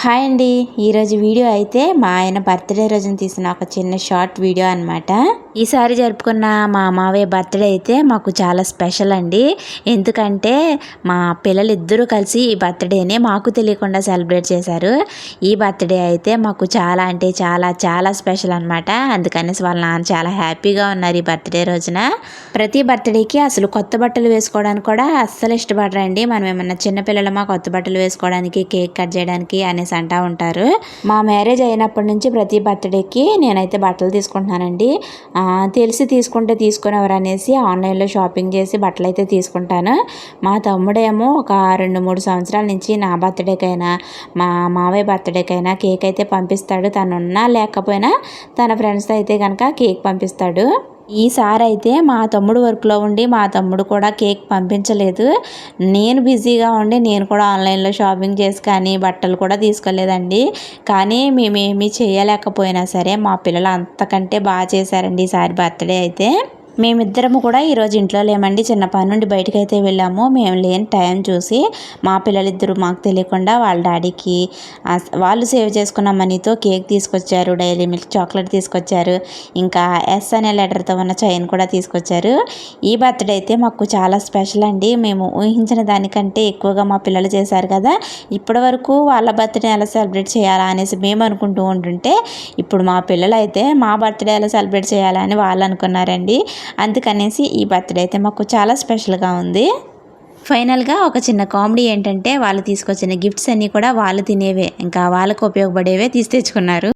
Hi అండి. ఈరోజు video అయితే మా ఆయన బర్త్డే రోజున తీసిన ఒక చిన్న షార్ట్ వీడియో అనమాట ఈసారి జరుపుకున్న మా మావయ్య బర్త్డే అయితే మాకు చాలా స్పెషల్ అండి. ఎందుకంటే మా పిల్లలు ఇద్దరూ కలిసి ఈ బర్త్డేని మాకు తెలియకుండా సెలబ్రేట్ చేశారు. ఈ బర్త్డే అయితే మాకు చాలా అంటే చాలా చాలా స్పెషల్ అనమాట అందుకనేసి వాళ్ళ నాన్న చాలా హ్యాపీగా ఉన్నారు ఈ బర్త్డే రోజున. ప్రతి బర్త్డేకి అసలు కొత్త బట్టలు వేసుకోవడానికి కూడా అస్సలు ఇష్టపడరండి. మనం ఏమన్నా చిన్నపిల్లలమా కొత్త బట్టలు వేసుకోవడానికి కేక్ కట్ చేయడానికి అనేసి అంటూ ఉంటారు. మా మ్యారేజ్ అయినప్పటి నుంచి ప్రతి బర్త్డేకి నేనైతే బట్టలు తీసుకుంటున్నానండి. తెలిసి తీసుకుంటే తీసుకునేవారు అనేసి ఆన్లైన్లో షాపింగ్ చేసి బట్టలు అయితే తీసుకుంటాను. మా తమ్ముడేమో ఒక రెండు మూడు సంవత్సరాల నుంచి నా బర్త్డేకైనా మా మావయ్య బర్త్డేకైనా కేక్ అయితే పంపిస్తాడు. తను ఉన్నా లేకపోయినా తన ఫ్రెండ్స్తో అయితే కనుక కేక్ పంపిస్తాడు. ఈసారి అయితే మా తమ్ముడు వర్క్లో ఉండి మా తమ్ముడు కూడా కేక్ పంపించలేదు. నేను బిజీగా ఉండి నేను కూడా ఆన్లైన్లో షాపింగ్ చేసి కానీ బట్టలు కూడా తీసుకోలేదండి. కానీ మేమేమీ చేయలేకపోయినా సరే మా పిల్లలు అంతకంటే బాగా చేశారండి ఈసారి బర్త్డే అయితే. మేమిద్దరము కూడా ఈరోజు ఇంట్లో లేమండి. చిన్న పని నుండి బయటకు అయితే వెళ్ళాము. మేము లేని టైం చూసి మా పిల్లలిద్దరూ మాకు తెలియకుండా వాళ్ళ డాడీకి వాళ్ళు సేవ్ చేసుకున్న మనీతో కేక్ తీసుకొచ్చారు. డైరీ మిల్క్ చాక్లెట్ తీసుకొచ్చారు. ఇంకా ఎస్ అనే లెటర్తో ఉన్న చైన్ కూడా తీసుకొచ్చారు. ఈ బర్త్డే అయితే మాకు చాలా స్పెషల్ అండి. మేము ఊహించిన దానికంటే ఎక్కువగా మా పిల్లలు చేశారు కదా. ఇప్పటి వరకు వాళ్ళ బర్త్డే ఎలా సెలబ్రేట్ చేయాలా అనేసి మేము అనుకుంటూ ఉంటుంటే ఇప్పుడు మా పిల్లలు అయితే మా బర్త్డే ఎలా సెలబ్రేట్ చేయాలని వాళ్ళు అనుకున్నారండి. అందుకనేసి ఈ బర్త్డే అయితే మాకు చాలా స్పెషల్గా ఉంది. ఫైనల్గా ఒక చిన్న కామెడీ ఏంటంటే వాళ్ళు తీసుకొచ్చిన గిఫ్ట్స్ అన్నీ కూడా వాళ్ళు తినేవే ఇంకా వాళ్ళకు ఉపయోగపడేవే తీసి తెచ్చుకున్నారు.